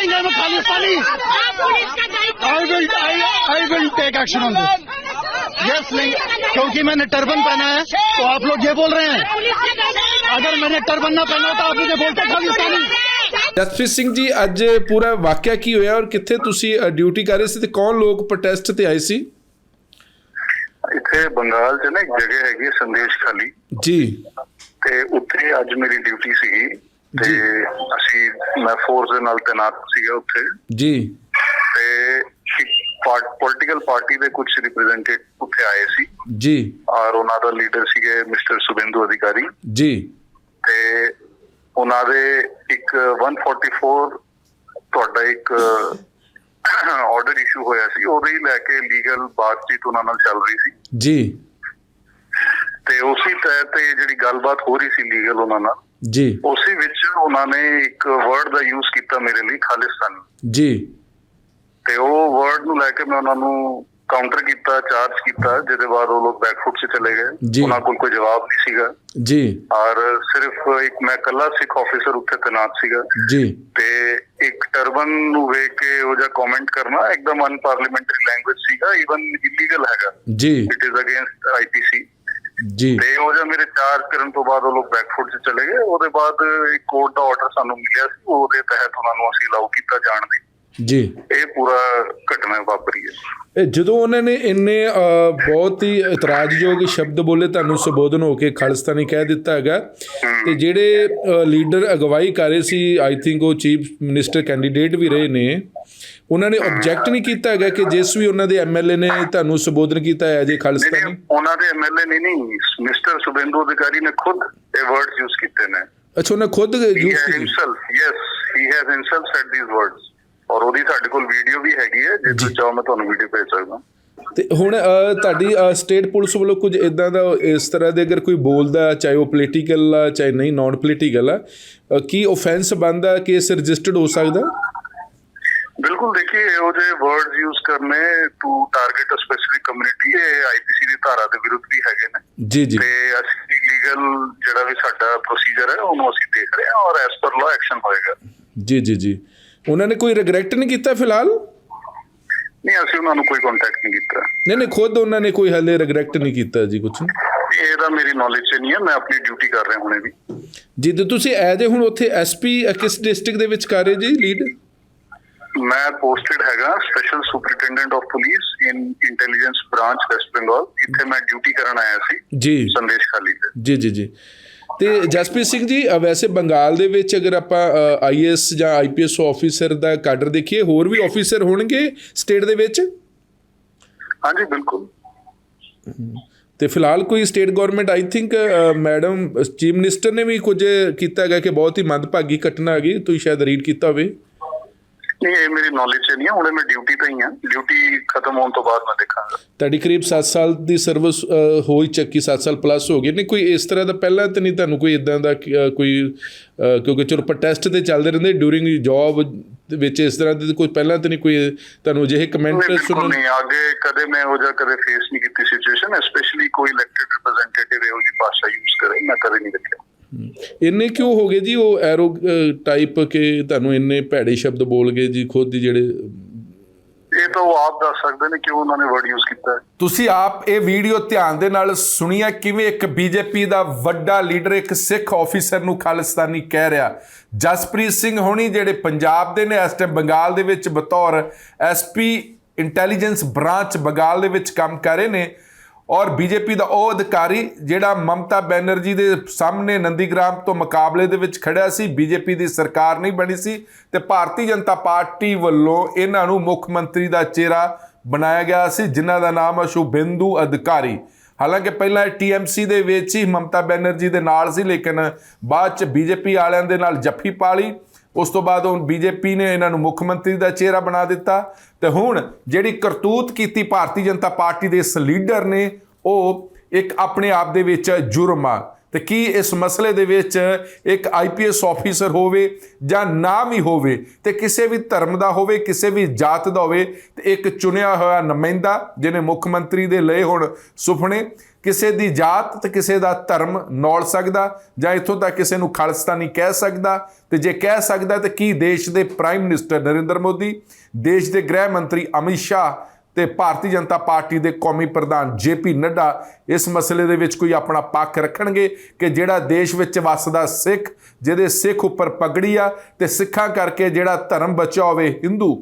saying I'm a Khalistani. I will, I, I will take action on this. Yes, नहीं क्योंकि मैंने turban पहना है तो आप लोग ये बोल रहे हैं अगर मैंने टर्बन ना पहना तो आप मुझे बोलते खालिस्तानी ਜਸਪ੍ਰੀਤ ਸਿੰਘ ਜੀ ਅੱਜ ਪੂਰਾ ਵਾਕਿਆ ਕੀ ਹੋਇਆ ਔਰ ਕਿੱਥੇ ਤੁਸੀਂ ਡਿਊਟੀ ਕਰ ਰਹੇ ਸੀ ਤੇ ਕੌਣ ਲੋਕ ਪ੍ਰੋਟੈਸਟ ਤੇ ਆਏ ਸੀ ਇੱਥੇ ਬੰਗਾਲ 'ਚ ਨਾ ਇੱਕ ਜਗ੍ਹਾ ਹੈਗੀ ਹੈ ਸੰਦੇਸ਼ ਖਾਲੀ ਜੀ ਤੇ ਉੱਥੇ ਅੱਜ ਮੇਰੀ ਡਿਊਟੀ ਸੀਗੀ ਤੇ ਅਸੀਂ ਮੈਂ ਫੋਰਸ ਦੇ ਨਾਲ ਤੈਨਾਤ ਸੀਗਾ ਉੱਥੇ। ਜੀ। ਤੇ ਇੱਕ ਪੋਲਿਟੀਕਲ ਪਾਰਟੀ ਦੇ ਕੁਝ ਰਿਪਰੈਜ਼ੈਂਟੇਟਿਵ ਉੱਥੇ ਆਏ ਸੀ। ਜੀ। ਔਰ ਉਹਨਾਂ ਦਾ ਲੀਡਰ ਸੀਗੇ ਮਿਸਟਰ ਸੁਬਿੰਦੂ ਅਧਿਕਾਰੀ। ਜੀ। ਤੇ ਉਹਨਾਂ ਦੇ ਇੱਕ 144 ਤੁਹਾਡਾ ਇੱਕ ਆਰਡਰ ਇਸ਼ੂ ਹੋਇਆ ਸੀ। ਉਹਦੇ ਹੀ ਲੈ ਕੇ ਲੀਗਲ ਬਾਤਚੀਤ ਉਹਨਾਂ ਨਾਲ ਚੱਲ ਰਹੀ ਸੀ। ਜੀ। ਤੇ ਉਸੇ ਤਹਿਤ ਇਹ ਜਿਹੜੀ ਗੱਲਬਾਤ ਹੋ ਰਹੀ ਸੀ ਲੀਗਲ ਉਹਨਾਂ ਨਾਲ ਜੀ। ਉਸੇ ਵਿੱਚ ਉਹਨਾਂ ਨੇ ਇੱਕ ਵਰਡ ਦਾ ਯੂਜ਼ ਕੀਤਾ ਮੇਰੇ ਲਈ ਖਾਲਿਸਤਾਨ। ਜੀ। ਤੇ ਉਹ ਵਰਡ ਨੂੰ ਲੈ ਕੇ ਮੈਂ ਉਹਨਾਂ ਨੂੰ ਕਾਊਂਟਰ ਕੀਤਾ ਚਾਰਜ ਕੀਤਾ ਜਿਹਦੇ ਬਾਅਦ ਉਹ ਲੋਕ ਬੈਕਫੁੱਟ 'ਚ ਚਲੇ। ਗਏ। ਉਹਨਾਂ ਕੋਲ ਕੋਈ ਜਵਾਬ ਨਹੀਂ ਸੀਗਾ। ਜੀ। ਔਰ ਸਿਰਫ ਇੱਕ ਮੈਂ ਇਕੱਲਾ ਸਿੱਖ ਆਫੀਸਰ ਉੱਥੇ ਤੈਨਾਤ ਸੀਗਾ। ਜੀ। ਤੇ ਇੱਕ ਟਰਬਨ ਨੂੰ ਵੇਖ ਕੇ ਉਹ ਜਿਹਾ ਕਮੈਂਟ ਕਰਨਾ ਇੱਕਦਮ ਅਨਪਾਰਲੀਮੈਂਟਰੀ ਲੈਂਗੁਏਜ ਸੀਗਾ ਇਵਨ ਇਲੀਗਲ ਹੈਗਾ। ਜੀ। ਇਟ ਇਜ਼ ਅਗੇਂਸਟ ਆਈਪੀਸੀ ਜੀ। ਤੇ ਉਹ ਜਿਹਾ ਮੇਰੇ ਚਾਰਜ ਕਰਨ ਤੋਂ ਬਾਅਦ ਉਹ ਲੋਕ ਬੈਕਫੁੱਟ 'ਚ ਚਲੇ ਗਏ। ਉਹਦੇ ਬਾਅਦ ਇੱਕ ਕੋਰਟ ਦਾ ਆਰਡਰ ਸਾਨੂੰ ਮਿਲਿਆ ਸੀ। ਉਹਦੇ ਤਹਿਤ ਉਹਨਾਂ ਨੂੰ ਅਸੀਂ ਅਲਾਉ ਕੀਤਾ ਜਾਣ ਦੀ। ਜੀ। ਇਹ ਪੂਰਾ ਘਟਨਾ ਵਾਪਰੀ ਹੈ। ਇਹ ਜਦੋਂ ਉਹਨਾਂ ਨੇ ਇੰਨੇ ਬਹੁਤ ਹੀ ਇਤਰਾਜ਼ਯੋਗ ਸ਼ਬਦ ਬੋਲੇ ਤੁਹਾਨੂੰ ਸੰਬੋਧਨ ਹੋ ਕੇ ਖਾਲਿਸਤਾਨੀ ਕਹਿ ਦਿੱਤਾ ਹੈਗਾ। ਤੇ ਜਿਹੜੇ ਲੀਡਰ ਅਗਵਾਈ ਕਰ ਰਹੇ ਸੀ ਆਈ ਥਿੰਕ ਉਹ ਚੀਫ ਮਿਨਿਸਟਰ ਕੈਂਡੀਡੇਟ ਵੀ ਰਹੇ ਨੇ। ਉਹਨਾਂ ਨੇ ਆਬਜੈਕਟ ਨਹੀਂ ਕੀਤਾ ਹੈਗਾ ਕਿ ਜਿਸ ਵੀ ਉਹਨਾਂ ਦੇ ਐਮਐਲਏ ਨੇ ਤੁਹਾਨੂੰ ਸੰਬੋਧਨ ਕੀਤਾ ਹੈ ਜੇ ਨਹੀਂ ਖਾਲਿਸਤਾਨੀ ਨਹੀਂ ਉਹਨਾਂ ਦੇ ਐਮਐਲਏ ਨੇ ਨਹੀਂ ਮਿਸਟਰ ਸੁਬਿੰਦੂ ਅਧਿਕਾਰੀ ਨੇ ਖੁਦ ਇਹ ਵਰਡਸ ਯੂਜ਼ ਕੀਤੇ ਨੇ। ਅੱਛਾ ਉਹਨੇ ਖੁਦ ਯੂਜ਼ ਕੀਤੀ? Himself yes he has himself said these words ਔਰ ਉਹਦੀ ਸਾਡੇ ਕੋਲ ਵੀਡੀਓ ਵੀ ਹੈਗੀ ਹੈ ਜੇ ਤੁਸੀਂ ਚਾਹੋ ਮੈਂ ਤੁਹਾਨੂੰ ਵੀਡੀਓ ਭੇਜ ਸਕਦਾ। ਤੇ ਹੁਣ ਤੁਹਾਡੀ ਸਟੇਟ ਪੁਲਿਸ ਵੱਲੋਂ ਕੁਝ ਇਦਾਂ ਦਾ ਇਸ ਤਰ੍ਹਾਂ ਦੇ ਅਗਰ ਕੋਈ ਬੋਲਦਾ ਚਾਹੇ ਉਹ ਪੋਲੀਟੀਕਲ ਆ ਚਾਹੇ ਨਹੀਂ ਨਾਨ ਪੋਲੀਟੀਕਲ ਆ ਕੀ ਆਫੈਂਸ ਬਣਦਾ ਕੇਸ ਰਜਿਸਟਰਡ ਹੋ ਸਕਦਾ? ਬਿਲਕੁਲ ਦੇਖिए ਇਹੋ ਜਿਹੇ ਵਰਡਸ ਯੂਜ਼ ਕਰਨੇ to target a specific community ਇਹ ਆਈਪੀਸੀ ਦੀ ਧਾਰਾ ਦੇ ਵਿਰੁੱਧ ਵੀ ਹੈਗੇ ਨੇ। ਜੀ ਜੀ। ਤੇ ਅਸੀਂ ਲੀਗਲ ਜਿਹੜਾ ਵੀ ਸਾਡਾ ਪ੍ਰੋਸੀਜਰ ਹੈ ਉਹਨੂੰ ਅਸੀਂ ਦੇਖ ਰਹੇ ਹਾਂ ਔਰ ਐਸ ਪਰ ਲਾ ਐਕਸ਼ਨ ਹੋਏਗਾ। ਜੀ ਜੀ ਜੀ। ਉਹਨਾਂ ਨੇ ਕੋਈ ਰਿਗਰੈਟ ਨਹੀਂ ਕੀਤਾ ਫਿਲਹਾਲ? ਨਹੀਂ ਅਸੀਂ ਉਹਨਾਂ ਨੂੰ ਕੋਈ ਕੰਟੈਕਟ ਨਹੀਂ ਕੀਤਾ। ਨਹੀਂ ਨਹੀਂ ਖੁਦ ਉਹਨਾਂ ਨੇ ਕੋਈ ਹਲੇ ਰਿਗਰੈਟ ਨਹੀਂ ਕੀਤਾ ਜੀ ਕੁਝ ਇਹ ਤਾਂ ਮੇਰੀ ਨੌਲੇਜ 'ਚ ਨਹੀਂ ਹੈ ਮੈਂ ਆਪਣੀ ਡਿਊਟੀ ਕਰ ਰਿਹਾ ਹੁਣੇ ਵੀ। ਜੀ ਤੇ ਤੁਸੀਂ ਐਜ ਹੁਣ ਉੱਥੇ ਐਸਪੀ ਕਿਸ ਡਿਸਟ੍ਰਿਕਟ ਦੇ ਵਿੱਚ ਕਰ ਰਹੇ ਜੀ ਲੀਡ ਮੈਂ ਪੋਸਟਡ ਹੈਗਾ special superintendent of police in intelligence branch West Bengal ਇੱਥੇ ਮੈਂ ਡਿਊਟੀ ਕਰਨ ਆਇਆ ਸੀ ਜੀ। ਸੰਦੇਸ਼ ਖਾਲੀ ਤੇ। ਜੀ ਜੀ ਜੀ। ਤੇ ਜਸਪ੍ਰੀਤ ਸਿੰਘ ਜੀ ਵੈਸੇ ਬੰਗਾਲ ਦੇ ਵਿੱਚ ਅਗਰ ਆਪਾਂ ਆਈਐਸ ਜਾਂ ਆਈਪੀਐਸ ਆਫੀਸਰ ਦਾ ਕਾਡਰ ਦੇਖੀਏ ਹੋਰ ਵੀ ਆਫੀਸਰ ਹੋਣਗੇ ਸਟੇਟ ਦੇ ਵਿੱਚ? ਹਾਂਜੀ ਬਿਲਕੁਲ। ਤੇ ਫਿਲਹਾਲ ਕੋਈ state government I think madam chief minister ਨੇ ਵੀ ਕੁਝ ਕੀਤਾ ਹੈਗਾ ਕਿ ਬਹੁਤ ਹੀ ਮੰਦਭਾਗੀ ਘਟਨਾ ਹੈਗੀ ਤੁਸੀਂ ਸ਼ਾਇਦ ਰੀਡ ਕੀਤਾ ਹੋਵੇ। ਨਹੀਂ ਇਹ ਮੇਰੀ ਨੌਲੇਜ 'ਚ ਨਹੀਂ ਹੈ ਹੁਣੇ ਮੈਂ ਡਿਊਟੀ ਤੇ ਹੀ ਹਾਂ। ਡਿਊਟੀ ਖਤਮ ਹੋਣ ਤੋਂ ਬਾਅਦ ਮੈਂ ਦੇਖਾਂਗਾ। ਤੁਹਾਡੀ ਕਰੀਬ 7 ਸਾਲ ਦੀ ਸਰਵਿਸ ਹੋ ਹੀ ਚੱਕੀ 7 ਸਾਲ ਪਲੱਸ ਹੋ ਗਏ ਨਹੀਂ ਕੋਈ ਇਸ ਤਰ੍ਹਾਂ ਦਾ ਪਹਿਲਾਂ ਤਾਂ ਨਹੀਂ ਤੁਹਾਨੂੰ ਕੋਈ ਇਦਾਂ ਦਾ ਕੋਈ ਕਿਉਂਕਿ ਚਲੋ ਪ੍ਰੋਟੈਸਟ ਤੇ ਚੱਲਦੇ ਰਹਿੰਦੇ ਡਿਊਰਿੰਗ ਜੌਬ ਵਿੱਚ ਇਸ ਤਰ੍ਹਾਂ ਦੇ ਕੋਈ ਪਹਿਲਾਂ ਤਾਂ ਨਹੀਂ ਕੋਈ ਤੁਹਾਨੂੰ ਅਜਿਹੇ ਕਮੈਂਟ ਸੁਣਨ ਨਹੀਂ। ਅੱਗੇ ਕਦੇ ਮੈਂ ਉਹ ਜਿਹਾ ਕਦੇ ਫੇਸ ਨਹੀਂ ਕੀਤੀ ਸਿਚੁਏਸ਼ਨ ਸਪੈਸ਼ਲੀ ਕੋਈ ਇਲੈਕਟਿਡ ਰਿਪਰੈਜ਼ੈਂਟੇਟਿਵ ਇਹੋ ਜਿਹੀ ਭਾਸ਼ਾ ਯੂਜ਼ ਕਰੇ ਮੈਂ ਕਦੇ ਨਹੀਂ ਦੇਖਿਆ। ਇੰਨੇ ਕਿਉਂ ਹੋ ਗਏ ਜੀ? ਉਹ ਐਰੋ ਟਾਈਪ ਕਿ ਤੁਹਾਨੂੰ ਇੰਨੇ ਭੈੜੇ ਸ਼ਬਦ ਬੋਲ ਗਏ ਜੀ ਖੁਦ ਜਿਹੜੇ ਇਹ ਤਾਂ ਉਹ ਆਪ ਦੱਸ ਸਕਦੇ ਨੇ ਕਿ ਉਹਨਾਂ ਨੇ ਵਰਡ ਯੂਜ਼ ਕੀਤਾ। ਤੁਸੀਂ ਆਪ ਇਹ ਵੀਡੀਓ ਧਿਆਨ ਦੇ ਨਾਲ ਸੁਣੀਆ ਕਿਵੇਂ ਇੱਕ ਬੀਜੇਪੀ ਦਾ ਵੱਡਾ ਲੀਡਰ ਇੱਕ ਸਿੱਖ ਆਫੀਸਰ ਨੂੰ ਖਾਲਿਸਤਾਨੀ ਕਹਿ ਰਿਹਾ? ਜਸਪ੍ਰੀਤ ਸਿੰਘ ਹੋਣੀ ਜਿਹੜੇ ਪੰਜਾਬ ਦੇ ਨੇ ਇਸ ਟਾਈਮ ਬੰਗਾਲ ਦੇ ਵਿੱਚ ਬਤੌਰ ਐਸਪੀ ਇੰਟੈਲੀਜੈਂਸ ਬ੍ਰਾਂਚ ਬੰਗਾਲ ਦੇ ਵਿੱਚ ਕੰਮ ਕਰ ਰਹੇ ਨੇ ਔਰ ਬੀਜੇਪੀ ਦਾ ਉਹ ਅਧਿਕਾਰੀ ਜਿਹੜਾ ਮਮਤਾ ਬੈਨਰਜੀ ਦੇ ਸਾਹਮਣੇ ਨੰਦੀਗ੍ਰਾਮ ਤੋਂ ਮੁਕਾਬਲੇ ਦੇ ਵਿੱਚ ਖੜਿਆ ਸੀ, ਬੀਜੇਪੀ ਦੀ ਸਰਕਾਰ ਨਹੀਂ ਬਣੀ ਸੀ ਤੇ ਭਾਰਤੀ ਜਨਤਾ ਪਾਰਟੀ ਵੱਲੋਂ ਇਹਨਾਂ ਨੂੰ ਮੁੱਖ ਮੰਤਰੀ ਦਾ ਚਿਹਰਾ ਬਣਾਇਆ ਗਿਆ ਸੀ, ਜਿਨ੍ਹਾਂ ਦਾ ਨਾਮ ਹੈ ਸ਼ੁਭਿੰਦੂ ਅਧਿਕਾਰੀ। ਹਾਲਾਂਕਿ ਪਹਿਲਾਂ ਟੀਐਮਸੀ ਦੇ ਵਿੱਚ ਹੀ ਮਮਤਾ ਬੈਨਰਜੀ ਦੇ ਨਾਲ ਸੀ, ਲੇਕਿਨ ਬਾਅਦ ਚ ਬੀਜੇਪੀ ਵਾਲਿਆਂ ਦੇ ਨਾਲ ਜੱਫੀ ਪਾ ਲਈ ਉਸ ਤੋਂ ਬਾਅਦ ਹੁਣ ਬੀਜੇਪੀ ਨੇ ਇਹਨਾਂ ਨੂੰ ਮੁੱਖ ਮੰਤਰੀ ਦਾ ਚਿਹਰਾ ਬਣਾ ਦਿੱਤਾ ਤੇ ਹੁਣ ਜਿਹੜੀ ਕਰਤੂਤ ਕੀਤੀ ਭਾਰਤੀ ਜਨਤਾ ਪਾਰਟੀ ਦੇ ਇਸ ਲੀਡਰ ਨੇ, ਉਹ ਇੱਕ ਆਪਣੇ ਆਪ ਦੇ ਵਿੱਚ ਜੁਰਮ ਆ। ਤੇ ਕੀ ਇਸ ਮਸਲੇ ਦੇ ਵਿੱਚ ਇੱਕ ਆਈਪੀਐਸ ਆਫੀਸਰ ਹੋਵੇ ਜਾਂ ਨਾ ਵੀ ਹੋਵੇ, ਤੇ ਕਿਸੇ ਵੀ ਧਰਮ ਦਾ ਹੋਵੇ, ਕਿਸੇ ਵੀ ਜਾਤ ਦਾ ਹੋਵੇ, ਤੇ ਇੱਕ ਚੁਣਿਆ ਹੋਇਆ ਨੁਮਾਇੰਦਾ ਜਿਹਨੇ ਮੁੱਖ ਮੰਤਰੀ ਦੇ ਲਏ ਹੁਣ ਸੁਪਨੇ ਕਿਸੇ ਦੀ ਜਾਤ ਤੇ ਕਿਸੇ ਦਾ ਧਰਮ ਨੌਲ ਸਕਦਾ ਜਾਂ ਇਥੋਂ ਤੱਕ ਕਿਸੇ ਨੂੰ ਖਾਲਿਸਤਾਨੀ ਕਹਿ ਸਕਦਾ ਤੇ ਜੇ ਕਹਿ ਸਕਦਾ ਤੇ ਕੀ ਦੇਸ਼ ਦੇ ਪ੍ਰਾਈਮ ਮਿਨਿਸਟਰ ਨਰਿੰਦਰ ਮੋਦੀ, ਦੇਸ਼ ਦੇ ਗ੍ਰਹਿ ਮੰਤਰੀ ਅਮਿਤ ਸ਼ਾਹ ਤੇ ਭਾਰਤੀ ਜਨਤਾ ਪਾਰਟੀ ਦੇ ਕੌਮੀ ਪ੍ਰਧਾਨ ਜੇਪੀ ਨੱਡਾ ਇਸ ਮਸਲੇ ਦੇ ਵਿੱਚ ਕੋਈ ਆਪਣਾ ਪੱਖ ਰੱਖਣਗੇ ਕਿ ਜਿਹੜਾ ਦੇਸ਼ ਵਿੱਚ ਵੱਸਦਾ ਸਿੱਖ, ਜਿਹਦੇ ਸਿੱਖ ਉੱਪਰ ਪਗੜੀ ਆ ਤੇ ਸਿੱਖਾਂ ਕਰਕੇ ਜਿਹੜਾ ਧਰਮ ਬਚਿਆ ਹੋਵੇ ਹਿੰਦੂ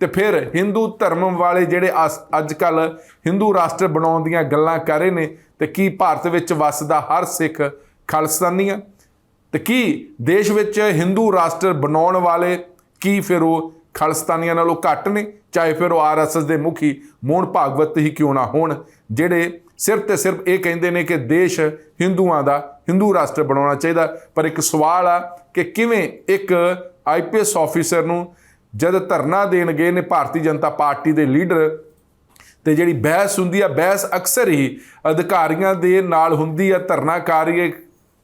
ਤੇ ਫਿਰ ਹਿੰਦੂ ਧਰਮ ਵਾਲੇ ਜਿਹੜੇ ਅੱਜ ਕੱਲ ਹਿੰਦੂ ਰਾਸ਼ਟਰ ਬਣਾਉਣ ਦੀਆਂ ਗੱਲਾਂ ਕਰ ਰਹੇ ਨੇ ਤੇ ਕੀ ਭਾਰਤ ਵਿੱਚ ਵੱਸਦਾ ਹਰ ਸਿੱਖ ਖਾਲਿਸਤਾਨੀ ਆ? ਤੇ ਕੀ ਦੇਸ਼ ਵਿੱਚ ਹਿੰਦੂ ਰਾਸ਼ਟਰ ਬਣਾਉਣ ਵਾਲੇ ਕੀ ਫਿਰ ਉਹ ਖਾਲਿਸਤਾਨੀਆਂ ਨਾਲੋਂ ਘੱਟ ਨੇ? ਚਾਹੇ ਫਿਰ ਉਹ ਆਰਐਸਐਸ ਦੇ ਮੁਖੀ ਮੋਹਨ ਭਾਗਵਤ ਹੀ ਕਿਉਂ ਨਾ ਹੋਣ, ਜਿਹੜੇ ਸਿਰਫ ਤੇ ਸਿਰਫ ਇਹ ਕਹਿੰਦੇ ਨੇ ਕਿ ਦੇਸ਼ ਹਿੰਦੂਆਂ ਦਾ ਹਿੰਦੂ ਰਾਸ਼ਟਰ ਬਣਾਉਣਾ ਚਾਹੀਦਾ। ਪਰ ਇੱਕ ਸਵਾਲ ਆ ਕਿ ਕਿਵੇਂ ਇੱਕ ਆਈਪੀਐਸ ਆਫੀਸਰ ਨੂੰ ਜਦ ਧਰਨਾ ਦੇਣ ਗਏ ਨੇ ਭਾਰਤੀ ਜਨਤਾ ਪਾਰਟੀ ਦੇ ਲੀਡਰ, ਤੇ ਜਿਹੜੀ ਬਹਿਸ ਹੁੰਦੀ ਆ, ਬਹਿਸ ਅਕਸਰ ਹੀ ਅਧਿਕਾਰੀਆਂ ਦੇ ਨਾਲ ਹੁੰਦੀ ਆ ਧਰਨਾਕਾਰੀ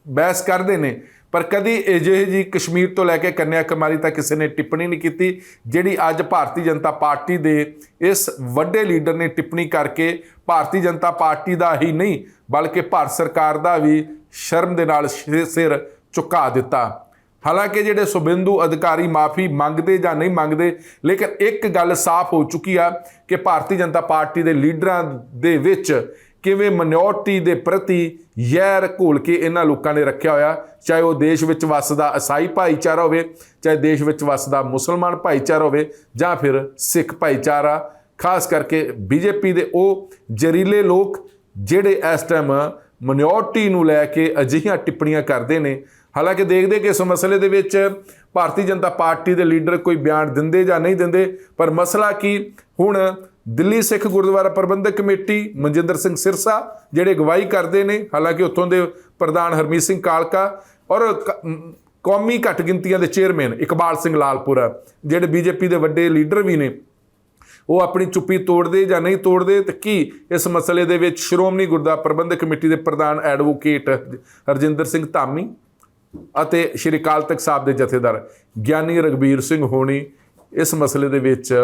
ਬਹਿਸ ਕਰਦੇ ਨੇ। ਪਰ ਕਦੀ ਅਜਿਹੇ ਜੀ ਕਸ਼ਮੀਰ ਤੋਂ ਲੈ ਕੇ ਕੰਨਿਆ ਕੁਮਾਰੀ ਤੱਕ ਕਿਸੇ ਨੇ ਟਿੱਪਣੀ ਨਹੀਂ ਕੀਤੀ, ਜਿਹੜੀ ਅੱਜ ਭਾਰਤੀ ਜਨਤਾ ਪਾਰਟੀ ਦੇ ਇਸ ਵੱਡੇ ਲੀਡਰ ਨੇ ਟਿੱਪਣੀ ਕਰਕੇ ਭਾਰਤੀ ਜਨਤਾ ਪਾਰਟੀ ਦਾ ਹੀ ਨਹੀਂ, ਬਲਕਿ ਭਾਰਤ ਸਰਕਾਰ ਦਾ ਵੀ ਸ਼ਰਮ ਦੇ ਨਾਲ ਸਿ- ਸਿਰ ਝੁਕਾ ਦਿੱਤਾ। ਹਾਲਾਂਕਿ ਜਿਹੜੇ ਸੁਬਿੰਦੂ ਅਧਿਕਾਰੀ ਮਾਫੀ ਮੰਗਦੇ ਜਾਂ ਨਹੀਂ ਮੰਗਦੇ, ਲੇਕਿਨ ਇੱਕ ਗੱਲ ਸਾਫ਼ ਹੋ ਚੁੱਕੀ ਆ ਕਿ ਭਾਰਤੀ ਜਨਤਾ ਪਾਰਟੀ ਦੇ ਲੀਡਰਾਂ ਦੇ ਵਿੱਚ ਕਿਵੇਂ ਮਿਨੋਰਟੀ ਦੇ ਪ੍ਰਤੀ ਯੈਰ ਘੋਲ ਕੇ ਇਹਨਾਂ ਲੋਕਾਂ ਨੇ ਰੱਖਿਆ ਹੋਇਆ, ਚਾਹੇ ਉਹ ਦੇਸ਼ ਵਿੱਚ ਵੱਸਦਾ ਈਸਾਈ ਭਾਈਚਾਰਾ ਹੋਵੇ, ਚਾਹੇ ਦੇਸ਼ ਵਿੱਚ ਵੱਸਦਾ ਮੁਸਲਮਾਨ ਭਾਈਚਾਰਾ ਹੋਵੇ ਜਾਂ ਫਿਰ ਸਿੱਖ ਭਾਈਚਾਰਾ, ਖਾਸ ਕਰਕੇ ਬੀਜੇਪੀ ਦੇ ਉਹ ਜ਼ਰੀਲੇ ਲੋਕ ਜਿਹੜੇ ਇਸ ਟਾਈਮ ਮਿਨੋਰਟੀ ਨੂੰ ਲੈ ਕੇ ਅਜਿਹੀਆਂ ਟਿੱਪਣੀਆਂ ਕਰਦੇ ਨੇ ਹਾਲਾਂਕਿ ਦੇਖਦੇ ਕਿ ਇਸ ਮਸਲੇ ਦੇ ਵਿੱਚ ਭਾਰਤੀ ਜਨਤਾ ਪਾਰਟੀ ਦੇ ਲੀਡਰ ਕੋਈ ਬਿਆਨ ਦਿੰਦੇ ਜਾਂ ਨਹੀਂ ਦਿੰਦੇ, ਪਰ ਮਸਲਾ ਕੀ? ਹੁਣ ਦਿੱਲੀ ਸਿੱਖ ਗੁਰਦੁਆਰਾ ਪ੍ਰਬੰਧਕ ਕਮੇਟੀ, ਮਨਜਿੰਦਰ ਸਿੰਘ ਸਿਰਸਾ, ਜਿਹੜੇ ਅਗਵਾਈ ਕਰਦੇ ਨੇ, ਹਾਲਾਂਕਿ ਉੱਥੋਂ ਦੇ ਪ੍ਰਧਾਨ ਹਰਮੀਤ ਸਿੰਘ ਕਾਲਕਾ ਔਰ ਕੌਮੀ ਘੱਟ ਗਿਣਤੀਆਂ ਦੇ ਚੇਅਰਮੈਨ ਇਕਬਾਲ ਸਿੰਘ ਲਾਲਪੁਰਾ, ਜਿਹੜੇ ਬੀਜੇਪੀ ਦੇ ਵੱਡੇ ਲੀਡਰ ਵੀ ਨੇ, ਉਹ ਆਪਣੀ ਚੁੱਪੀ ਤੋੜਦੇ ਜਾਂ ਨਹੀਂ ਤੋੜਦੇ ਤੇ ਕੀ ਇਸ ਮਸਲੇ ਦੇ ਵਿੱਚ ਸ਼੍ਰੋਮਣੀ ਗੁਰਦੁਆਰਾ ਪ੍ਰਬੰਧਕ ਕਮੇਟੀ ਦੇ ਪ੍ਰਧਾਨ ਐਡਵੋਕੇਟ ਹਰਜਿੰਦਰ ਸਿੰਘ ਧਾਮੀ ਅਤੇ ਸ਼੍ਰੀ ਅਕਾਲ ਤਖਤ ਸਾਹਿਬ ਦੇ ਜਥੇਦਾਰ ਗਿਆਨੀ ਰਗਬੀਰ ਸਿੰਘ ਹੋਣੀ ਇਸ ਮਸਲੇ ਦੇ ਵਿੱਚ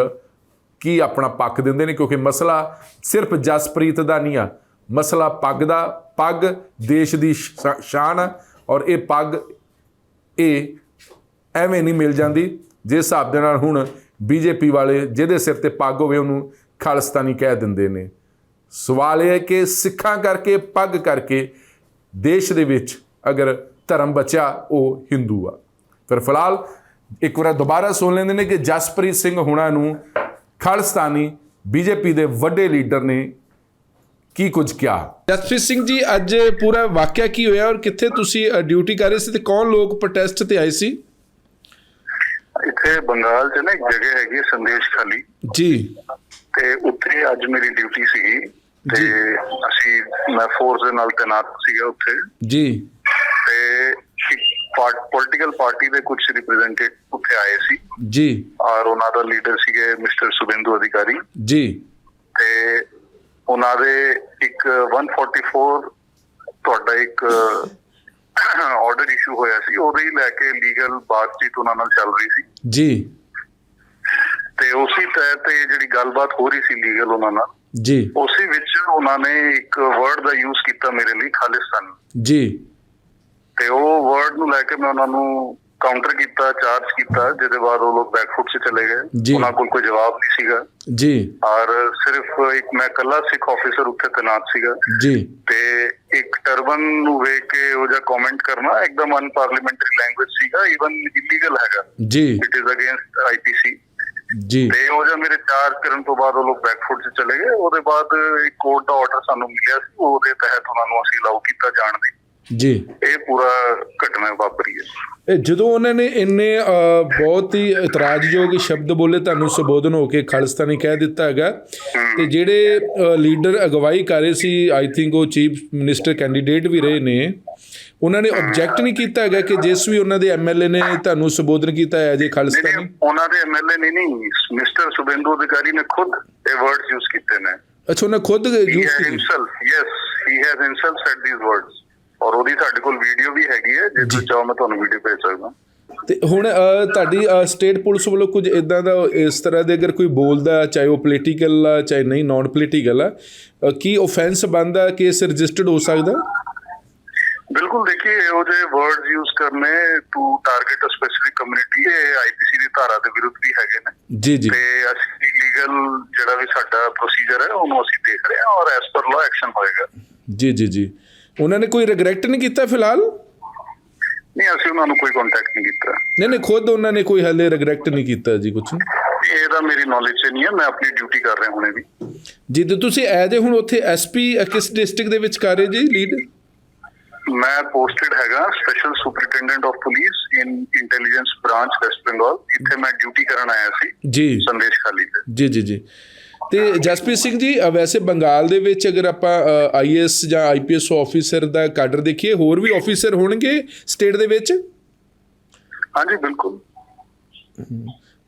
ਕੀ ਆਪਣਾ ਪੱਖ ਦਿੰਦੇ ਨੇ? ਕਿਉਂਕਿ ਮਸਲਾ ਸਿਰਫ ਜਸਪ੍ਰੀਤ ਦਾ ਨਹੀਂ ਆ, ਮਸਲਾ ਪੱਗ ਦਾ, ਪੱਗ ਦੇਸ਼ ਦੀ ਸ਼ਾਨ ਆ ਔਰ ਇਹ ਪੱਗ, ਇਹ ਐਵੇਂ ਨਹੀਂ ਮਿਲ ਜਾਂਦੀ। ਜਿਸ ਹਿਸਾਬ ਦੇ ਨਾਲ ਹੁਣ ਬੀਜੇਪੀ ਵਾਲੇ ਜਿਹਦੇ ਸਿਰ ਤੇ ਪੱਗ ਹੋਵੇ ਉਹਨੂੰ ਖਾਲਿਸਤਾਨੀ ਕਹਿ ਦਿੰਦੇ ਨੇ। ਸਵਾਲ ਇਹ ਹੈ ਕਿ ਸਿੱਖਾਂ ਕਰਕੇ, ਪੱਗ ਕਰਕੇ ਦੇਸ਼ ਦੇ ਵਿੱਚ ਅਗਰ ਧਰਮ ਬਚਿਆ ਉਹ ਹਿੰਦੂ ਆ। ਫਿਰ ਫਿਲਹਾਲ ਇੱਕ ਵਾਰ ਦੁਬਾਰਾ ਸੁਣ ਲੈਂਦੇ ਨੇ ਕਿ ਜਸਪ੍ਰੀਤ ਸਿੰਘ ਹੁਣਾਂ ਨੂੰ ਖਾਲਿਸਤਾਨੀ ਬੀਜੇਪੀ ਦੇ ਵੱਡੇ ਲੀਡਰ ਨੇ ਕੀ ਕੁਝ ਕਿਹਾ? ਜਸਪ੍ਰੀਤ ਸਿੰਘ ਜੀ ਅੱਜ ਪੂਰਾ ਵਾਕਿਆ ਕੀ ਹੋਇਆ ਔਰ ਕਿੱਥੇ ਤੁਸੀਂ ਡਿਊਟੀ ਕਰ ਰਹੇ ਸੀ ਤੇ ਕੌਣ ਲੋਕ ਪ੍ਰੋਟੈਸਟ ਤੇ ਆਏ ਸੀ? ਇੱਥੇ ਬੰਗਾਲ 'ਚ ਨਾ ਇੱਕ ਜਗ੍ਹਾ ਹੈਗੀ ਸੰਦੇਸ਼ ਖਾਲੀ। ਜੀ। ਤੇ ਉੱਥੇ ਅੱਜ ਮੇਰੀ ਡਿਊਟੀ ਸੀਗੀ। ਤੇ ਅਸੀਂ ਮੈਂ ਫੋਰਸ ਦੇ ਨਾਲ ਤੈਨਾਤ ਸੀਗਾ ਉੱਥੇ। ਜੀ। ਤੇ ਪੋਲਿਟੀਕਲ ਪਾਰਟੀ ਦੇ ਕੁਝ ਰਿਪਰੈਜ਼ੈਂਟੇਟਿਵ ਉੱਥੇ ਆਏ ਸੀ। ਜੀ। ਔਰ ਉਹਨਾਂ ਦਾ ਲੀਡਰ ਸੀਗੇ ਮਿਸਟਰ ਸੁਬਿੰਦੂ ਅਧਿਕਾਰੀ। ਜੀ। ਤੇ ਉਹਨਾਂ ਦੇ ਇੱਕ 144 ਤੁਹਾਡਾ ਇੱਕ ਆਰਡਰ ਇਸ਼ੂ ਹੋਇਆ ਸੀ। ਉਹਦੇ ਹੀ ਲੈ ਕੇ ਲੀਗਲ ਬਾਤਚੀਤ ਉਹਨਾਂ ਨਾਲ ਚੱਲ ਰਹੀ ਸੀ। ਜੀ। ਤੇ ਉਸੇ ਤਹਿਤ ਤੇ ਜਿਹੜੀ ਗੱਲਬਾਤ ਹੋ ਰਹੀ ਸੀ ਲੀਗਲ ਉਹਨਾਂ ਨਾਲ ਜੀ। ਉਸੇ ਵਿੱਚ ਉਹਨਾਂ ਨੇ ਇੱਕ ਵਰਡ ਦਾ ਯੂਜ਼ ਕੀਤਾ ਮੇਰੇ ਲਈ ਖਾਲਿਸਤਾਨ। ਜੀ। ਤੇ ਉਹ ਵਰਡ ਨੂੰ ਲੈ ਕੇ ਮੈਂ ਉਹਨਾਂ ਨੂੰ ਕਾਊਂਟਰ ਕੀਤਾ ਚਾਰਜ ਕੀਤਾ ਜਿਹਦੇ ਬਾਅਦ ਉਹ ਲੋਕ ਬੈਕਫੁੱਟ 'ਚ ਚਲੇ ਗਏ। ਉਹਨਾਂ ਕੋਲ ਕੋਈ ਜਵਾਬ ਨਹੀਂ ਸੀਗਾ। ਜੀ। ਔਰ ਸਿਰਫ ਇੱਕ ਮੈਂ ਇਕੱਲਾ ਸਿੱਖ ਆਫੀਸਰ ਉੱਥੇ ਤੈਨਾਤ ਸੀਗਾ। ਜੀ। ਤੇ ਇੱਕ ਟਰਬਨ ਨੂੰ ਵੇਖ ਕੇ ਉਹ ਜਿਹਾ ਕਮੈਂਟ ਕਰਨਾ ਇੱਕਦਮ ਅਨਪਾਰਲੀਮੈਂਟਰੀ ਲੈਂਗੁਏਜ ਸੀਗਾ ਇਵਨ ਇਲੀਗਲ ਹੈਗਾ। ਜੀ। ਇਟ ਇਜ਼ ਅਗੇਂਸਟ ਆਈਪੀਸੀ ਜੀ। ਤੇ ਉਹ ਜਿਹਾ ਮੇਰੇ ਚਾਰਜ ਕਰਨ ਤੋਂ ਬਾਅਦ ਉਹ ਲੋਕ ਬੈਕਫੁੱਟ 'ਚ ਚਲੇ ਗਏ। ਉਹਦੇ ਬਾਅਦ ਇੱਕ ਕੋਰਟ ਦਾ ਆਰਡਰ ਸਾਨੂੰ ਮਿਲਿਆ ਸੀ। ਉਹਦੇ ਤਹਿਤ ਉਹਨਾਂ ਨੂੰ ਅਸੀਂ ਅਲਾਉ ਕੀਤਾ ਜਾਣ ਦੀ। ਜੀ। ਇਹ ਪੂਰਾ ਘਟਨਾ ਵਾਪਰੀ ਹੈ। ਜਦੋਂ ਉਹਨਾਂ ਨੇ ਇੰਨੇ ਬਹੁਤ ਹੀ ਇਤਰਾਜ਼ਯੋਗ ਸ਼ਬਦ ਬੋਲੇ ਤੁਹਾਨੂੰ ਸੰਬੋਧਨ ਹੋ ਕੇ ਖਾਲਿਸਤਾਨੀ ਕਹਿ ਦਿੱਤਾ ਹੈਗਾ। ਤੇ ਜਿਹੜੇ ਲੀਡਰ ਅਗਵਾਈ ਕਰ ਰਹੇ ਸੀ ਆਈ ਥਿੰਕ ਉਹ ਚੀਫ ਮਿਨਿਸਟਰ ਕੈਂਡੀਡੇਟ ਵੀ ਰਹੇ ਨੇ ਉਹਨਾਂ ਨੇ ਆਬਜੈਕਟ ਨਹੀਂ ਕੀਤਾ ਹੈਗਾ ਕਿ ਜਿਸ ਵੀ ਉਹਨਾਂ ਦੇ ਐਮਐਲਏ ਨੇ ਤੁਹਾਨੂੰ ਸੰਬੋਧਨ ਕੀਤਾ ਹੈ ਜੇ ਨਹੀਂ ਖਾਲਿਸਤਾਨੀ ਨਹੀਂ ਉਹਨਾਂ ਦੇ ਐਮਐਲਏ ਨੇ ਨਹੀਂ ਮਿਸਟਰ ਸੁਬਿੰਦੂ ਅਧਿਕਾਰੀ ਨੇ ਖੁਦ ਇਹ ਵਰਡਸ ਯੂਜ਼ ਕੀਤੇ ਨੇ। ਅੱਛਾ ਉਹਨੇ ਖੁਦ ਯੂਜ਼ ਕੀਤੀ? himself yes he has himself said these words ਔਰ ਉਹਦੀ ਸਾਡੇ ਕੋਲ ਵੀਡੀਓ ਵੀ ਹੈਗੀ ਹੈ ਜੇ। ਤੁਸੀਂ ਚਾਹੋ ਮੈਂ ਤੁਹਾਨੂੰ ਵੀਡੀਓ ਭੇਜ ਸਕਦਾ। ਤੇ ਹੁਣ ਤੁਹਾਡੀ ਸਟੇਟ ਪੁਲਿਸ ਵੱਲੋਂ ਕੁਝ ਇਦਾਂ ਦਾ ਇਸ ਤਰ੍ਹਾਂ ਦੇ ਅਗਰ ਕੋਈ ਬੋਲਦਾ ਚਾਹੇ ਉਹ ਪੋਲੀਟੀਕਲ ਆ ਚਾਹੇ ਨਹੀਂ ਨਾਨ ਪੋਲੀਟੀਕਲ ਆ ਕੀ ਆਫੈਂਸ ਬਣਦਾ ਕੇਸ ਰਜਿਸਟਰਡ ਹੋ ਸਕਦਾ? ਬਿਲਕੁਲ ਦੇਖिए ਇਹੋ ਜਿਹੇ ਵਰਡਸ ਯੂਜ਼ ਕਰਨੇ to target a specific community ਇਹ ਆਈਪੀਸੀ ਦੀ ਧਾਰਾ ਦੇ ਵਿਰੁੱਧ ਵੀ ਹੈਗੇ ਨੇ। ਜੀ ਜੀ। ਤੇ ਅਸੀਂ ਲੀਗਲ ਜਿਹੜਾ ਵੀ ਸਾਡਾ ਪ੍ਰੋਸੀਜਰ ਹੈ ਉਹਨੂੰ ਅਸੀਂ ਦੇਖ ਰਹੇ ਹਾਂ ਔਰ ਐਸ ਪਰ ਲਾਅ ਐਕਸ਼ਨ ਹੋਏਗਾ। ਜੀ ਜੀ ਜੀ। ਉਹਨਾਂ ਨੇ ਕੋਈ ਰਿਗਰੈਟ ਨਹੀਂ ਕੀਤਾ ਫਿਲਹਾਲ? ਨਹੀਂ ਅਸੀਂ ਉਹਨਾਂ ਨੂੰ ਕੋਈ ਕੰਟੈਕਟ ਨਹੀਂ ਕੀਤਾ। ਨਹੀਂ ਨਹੀਂ ਖੁਦ ਉਹਨਾਂ ਨੇ ਕੋਈ ਹਲੇ ਰਿਗਰੈਟ ਨਹੀਂ ਕੀਤਾ ਜੀ ਕੁਝ ਇਹਦਾ ਮੇਰੀ ਨੌਲੇਜ 'ਚ ਨਹੀਂ ਹੈ ਮੈਂ ਆਪਣੀ ਡਿਊਟੀ ਕਰ ਰਿਹਾ ਹੁਣੇ ਵੀ। ਜੀ ਤੇ ਤੁਸੀਂ ਐਜ ਹੁਣ ਉੱਥੇ ਐਸਪੀ ਕਿਸ ਡਿਸਟ੍ਰਿਕਟ ਦੇ ਵਿੱਚ ਕਰ ਰਹੇ ਜੀ ਲੀਡ ਮੈਂ ਪੋਸਟਡ ਹੈਗਾ special superintendent of police in intelligence branch West Bengal ਇੱਥੇ ਮੈਂ ਡਿਊਟੀ ਕਰਨ ਆਇਆ ਸੀ ਜੀ। ਸੰਦੇਸ਼ ਖਾਲੀ ਤੇ। ਜੀ ਜੀ ਜੀ। ਤੇ ਜਸਪ੍ਰੀਤ ਸਿੰਘ ਜੀ ਵੈਸੇ ਬੰਗਾਲ ਦੇ ਵਿੱਚ ਅਗਰ ਆਪਾਂ ਆਈਐਸ ਜਾਂ ਆਈਪੀਐਸ ਆਫੀਸਰ ਦਾ ਕਾਡਰ ਦੇਖੀਏ ਹੋਰ ਵੀ ਆਫੀਸਰ ਹੋਣਗੇ ਸਟੇਟ ਦੇ ਵਿੱਚ? ਹਾਂਜੀ ਬਿਲਕੁਲ।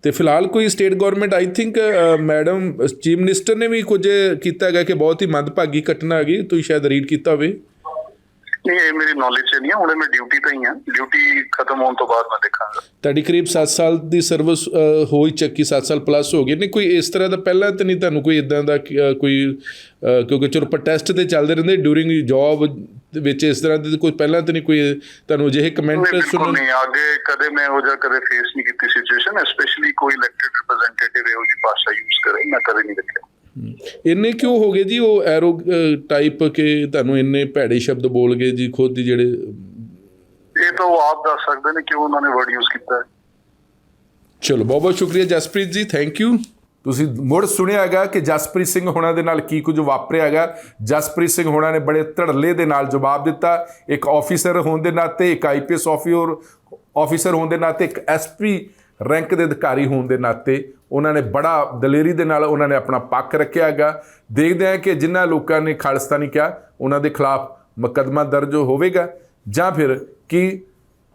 ਤੇ ਫਿਲਹਾਲ ਕੋਈ state government I think madam chief minister ਨੇ ਵੀ ਕੁਝ ਕੀਤਾ ਹੈਗਾ ਕਿ ਬਹੁਤ ਹੀ ਮੰਦਭਾਗੀ ਘਟਨਾ ਹੈਗੀ ਤੁਸੀਂ ਸ਼ਾਇਦ ਰੀਡ ਕੀਤਾ ਹੋਵੇ। ਨਹੀਂ ਇਹ ਮੇਰੀ ਨੌਲੇਜ 'ਚ ਨਹੀਂ ਹੈ ਹੁਣੇ ਮੈਂ ਡਿਊਟੀ ਤੇ ਹੀ ਹਾਂ ਡਿਊਟੀ ਖਤਮ ਹੋਣ ਤੋਂ ਬਾਅਦ ਮੈਂ ਦੇਖਾਂਗਾ। ਤੁਹਾਡੀ ਕਰੀਬ 7 ਸਾਲ ਦੀ ਸਰਵਿਸ ਹੋ ਹੀ ਚੱਕੀ 7 ਸਾਲ ਪਲੱਸ ਹੋ ਗਏ। ਨੇ ਕੋਈ ਇਸ ਤਰ੍ਹਾਂ ਦਾ ਪਹਿਲਾਂ ਤਾਂ ਨਹੀਂ ਤੁਹਾਨੂੰ ਕੋਈ ਇਦਾਂ ਦਾ ਕੋਈ ਕਿਉਂਕਿ ਚਲੋ ਪ੍ਰੋਟੈਸਟ ਤੇ ਚੱਲਦੇ ਰਹਿੰਦੇ ਡਿਊਰਿੰਗ ਜੌਬ ਵਿੱਚ ਇਸ ਤਰ੍ਹਾਂ ਦੇ ਕੋਈ ਪਹਿਲਾਂ ਤਾਂ ਨਹੀਂ ਕੋਈ ਤੁਹਾਨੂੰ ਅਜਿਹੇ ਕਮੈਂਟ ਨਹੀਂ ਸੁਣਨ ਨਹੀਂ। ਅੱਗੇ ਕਦੇ ਮੈਂ ਉਹ ਜਿਹਾ ਕਦੇ ਫੇਸ ਨਹੀਂ ਕੀਤੀ ਸਿਚੁਏਸ਼ਨ ਸਪੈਸ਼ਲੀ ਕੋਈ ਇਲੈਕਟਿਡ ਰਿਪਰੈਜ਼ੈਂਟੇਟਿਵ ਇਹੋ ਜਿਹੀ ਭਾਸ਼ਾ ਯੂਜ਼ ਕਰੇ ਮੈਂ ਕਦੇ ਨਹੀਂ ਦੇਖਿਆ। ਇੰਨੇ ਕਿਉਂ ਹੋ ਗਏ ਜੀ? ਉਹ ਐਰੋ ਟਾਈਪ ਕਿ ਤੁਹਾਨੂੰ ਇੰਨੇ ਭੈੜੇ ਸ਼ਬਦ ਬੋਲ ਗਏ ਜੀ ਖੁਦ ਹੀ ਜਿਹੜੇ ਇਹ ਤਾਂ ਉਹ ਆਪ ਦੱਸ ਸਕਦੇ ਨੇ ਕਿਉਂ ਉਹਨਾਂ ਨੇ ਵਰਡ ਯੂਜ਼ ਕੀਤਾ ਚਲੋ ਬਹੁਤ ਬਹੁਤ ਸ਼ੁਕਰੀਆ ਜਸਪ੍ਰੀਤ ਜੀ ਥੈਂਕ ਯੂ ਤੁਸੀਂ ਮੁੜ ਸੁਣਿਆ ਹੈਗਾ ਕਿ ਜਸਪ੍ਰੀਤ ਸਿੰਘ ਹੋਣਾ ਦੇ ਨਾਲ ਕੀ ਕੁਝ ਵਾਪਰਿਆ ਹੈਗਾ? ਜਸਪ੍ਰੀਤ ਸਿੰਘ ਹੋਣਾ ਨੇ ਬੜੇ ਧੜੱਲੇ ਦੇ ਨਾਲ ਜਵਾਬ ਦਿੱਤਾ। ਇੱਕ ਆਫੀਸਰ ਹੋਣ ਦੇ ਨਾਤੇ ਇੱਕ ਆਈਪੀਐਸ ਆਫੀਸਰ ਆਫੀਸਰ ਹੋਣ ਦੇ ਨਾਤੇ ਇੱਕ ਐਸਪੀ ਰੈਂਕ ਦੇ ਅਧਿਕਾਰੀ ਹੋਣ ਦੇ ਨਾਤੇ ਉਹਨਾਂ ਨੇ ਬੜਾ ਦਲੇਰੀ ਦੇ ਨਾਲ ਉਹਨਾਂ ਨੇ ਆਪਣਾ ਪੱਖ ਰੱਖਿਆ ਹੈਗਾ। ਦੇਖਦੇ ਹਾਂ ਕਿ ਜਿਨ੍ਹਾਂ ਲੋਕਾਂ ਨੇ ਖਾਲਿਸਤਾਨੀ ਕਿਹਾ, ਉਹਨਾਂ ਦੇ ਖਿਲਾਫ ਮੁਕੱਦਮਾ ਦਰਜ ਹੋਵੇਗਾ ਜਾਂ ਫਿਰ ਕੀ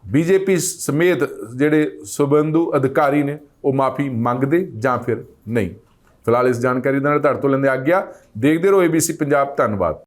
ਬੀਜੇਪੀ ਸਮੇਤ ਜਿਹੜੇ ਸੁਬੰਧੂ ਅਧਿਕਾਰੀ ਨੇ ਉਹ ਮਾਫੀ ਮੰਗਦੇ ਜਾਂ ਫਿਰ ਨਹੀਂ। ਫਿਲਹਾਲ ਇਸ ਜਾਣਕਾਰੀ ਦੇ ਨਾਲ ਤੁਹਾਡੇ ਤੋਂ ਲੈਂਦੇ ਆ ਗਿਆ ਦੇਖਦੇ ਰਹੋ ABC ਪੰਜਾਬ ਧੰਨਵਾਦ।